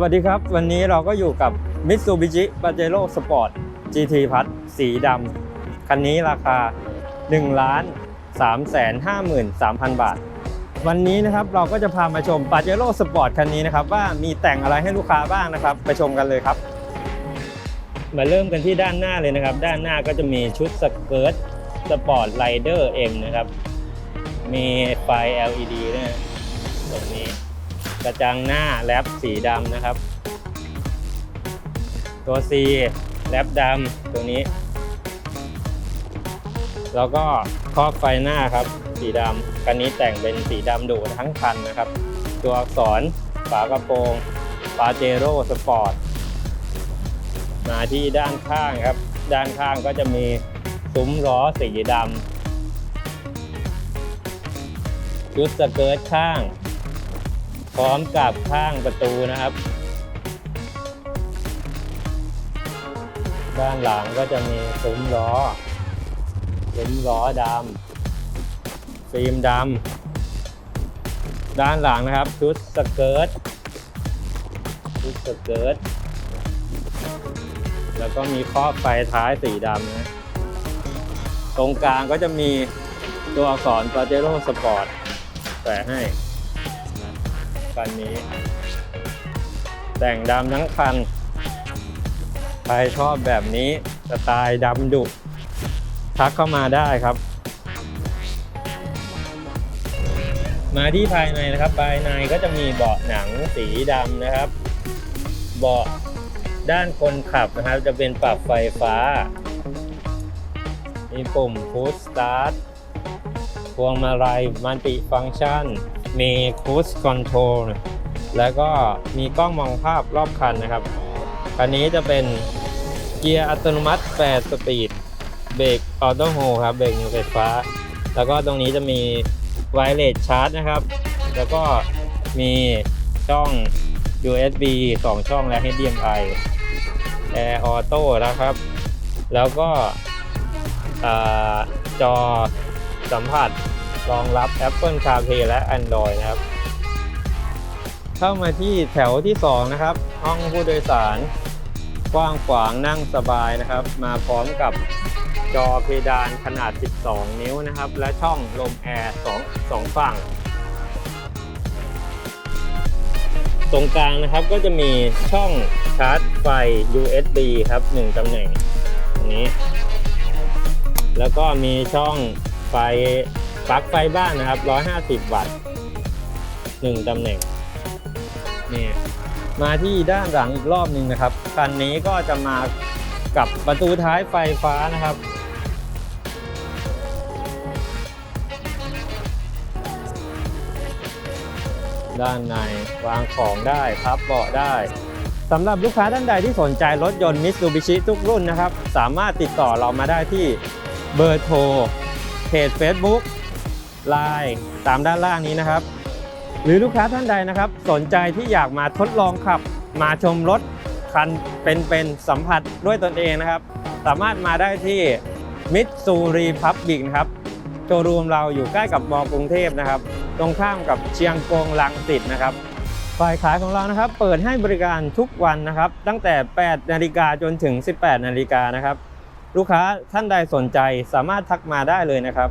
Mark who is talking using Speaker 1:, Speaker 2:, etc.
Speaker 1: สวัสดีครับ วันนี้เราก็อยู่กับ Mitsubishi Pajero Sport GT พัทสีดำคันนี้ราคา1ล้าน3 5 3 0 0 0 บาท วันนี้นะครับเราก็จะพามาชม Pajero Sport คันนี้นะครับ ว่ามีแต่งอะไรให้ลูกค้าบ้างนะครับ ไปชมกันเลยครับ มาเริ่มกันที่ด้านหน้าเลยนะครับ ด้านหน้าก็จะมีชุดสเกิร์ตสปอร์ตไ d เดอร์ M นะครับ มีไฟ LED ด้วยตรงนี้ กระจังหน้าแรปสีดำนะครับ ตัว C แรปดำตัวนี้ แล้วก็ครอบไฟหน้าครับ สีดำคันนี้แต่งเป็นสีดำดดทั้งคันนะครับ ตัวอักษรฝากระโปรงปาเจโร่สปอร์ตมาที่ด้านข้างครับ ด้านข้างก็จะมีซุ้มล้อสีดำชุดสเกิร์ตข้าง พร้อมกับข้างประตูนะครับ ด้านหลังก็จะมีซุ้มล้อซุ้มล้อดำฟิล์มดำด้านหลังนะครับชุดสเกิร์ตชุดสเกิร์ตแล้วก็มีครอบไฟท้ายสีดำนะตรงกลางก็จะมีตัวอักษร Pajero Sport แปะให้ คันนี้ แต่งดำทั้งคัน ใครชอบแบบนี้สไตล์ดำดุทักเข้ามาได้ครับ มาที่ภายในนะครับ ภายในก็จะมีเบาะหนังสีดำนะครับ เบาะด้านคนขับนะครับ จะเป็นปรับไฟฟ้า มีปุ่ม push start พวงมาลัยมัลติฟัง c t ชัน มี cruise control แล้วก็มีกล้องมองภาพรอบคันนะครับ คันนี้จะเป็นเกียร์อัตโนมัติ 8 สปีด เบรกออโต้โฮครับ เบรกมือไฟฟ้า แล้วก็ตรงนี้จะมีไวเลสชาร์จนะครับ แล้วก็มีช่อง USB 2 ช่องและ HDMI Air Auto นะครับ แล้วก็อจอสัมผัส รองรับ Apple CarPlay และ Android นะครับ เข้ามาที่แถวที่ 2 นะครับ ห้องผู้โดยสารกว้างขวางนั่งสบายนะครับ มาพร้อมกับจอเพดานขนาด 12 นิ้วนะครับ และช่องลมแอร์2 2ฝั่ง ตรงกลางนะครับก็จะมีช่องชาร์จไฟ USB ครับ 1ตำแหน่งตรงนี้ แล้วก็มีช่องไฟ ปลั๊กไฟบ้านนะครับ 150 วัตต์1ตำแหน่งนี่มาที่ด้านหลังอีกรอบหนึ่งนะครับคันนี้ก็จะมากับประตูท้ายไฟฟ้านะครับ ด้านในวางของได้พับเบาะได้สำหรับลูกค้าท่านใดที่สนใจรถยนต์ Mitsubishi ทุกรุ่นนะครับ สามารถติดต่อเรามาได้ที่เบอร์โทรเพจ Facebook Line ตามด้านล่างนี้นะครับ หรือลูกค้าท่านใดนะครับ สนใจที่อยากมาทดลองขับ มาชมรถคันเป็นๆสัมผัสด้วยตนเองนะครับ สามารถมาได้ที่มิตซูรีพับบิกนะครับโชว์รูมเราอยู่ใกล้กับมอกรุงเทพนะครับ ตรงข้ามกับเชียงกงลังสิตนะครับฝ่ายขายของเรานะครับ เปิดให้บริการทุกวันนะครับ ตั้งแต่ 8 นาฬิกาจนถึง 18 นาฬิกานะครับ ลูกค้าท่านใดสนใจสามารถทักมาได้เลยนะครับ